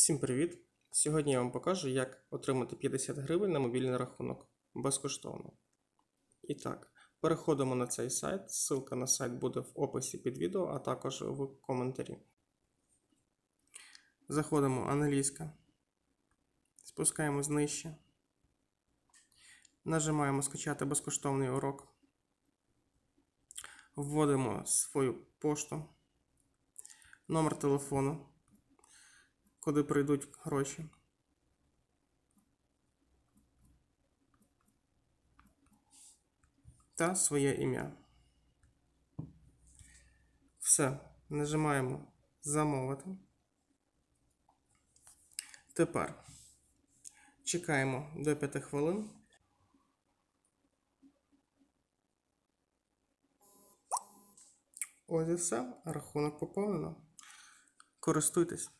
Всім привіт! Сьогодні я вам покажу, як отримати 50 гривень на мобільний рахунок безкоштовно. І так, переходимо на цей сайт. Ссылка на сайт буде в описі під відео, а також в коментарі. Заходимо англійська. Спускаємось нижче. Нажимаємо скачати безкоштовний урок. Вводимо свою пошту, номер телефону куди прийдуть гроші. Та своє ім'я. Все. Нажимаємо замовити. Тепер чекаємо до 5 хвилин. Ось і все. Рахунок поповнено. Користуйтесь.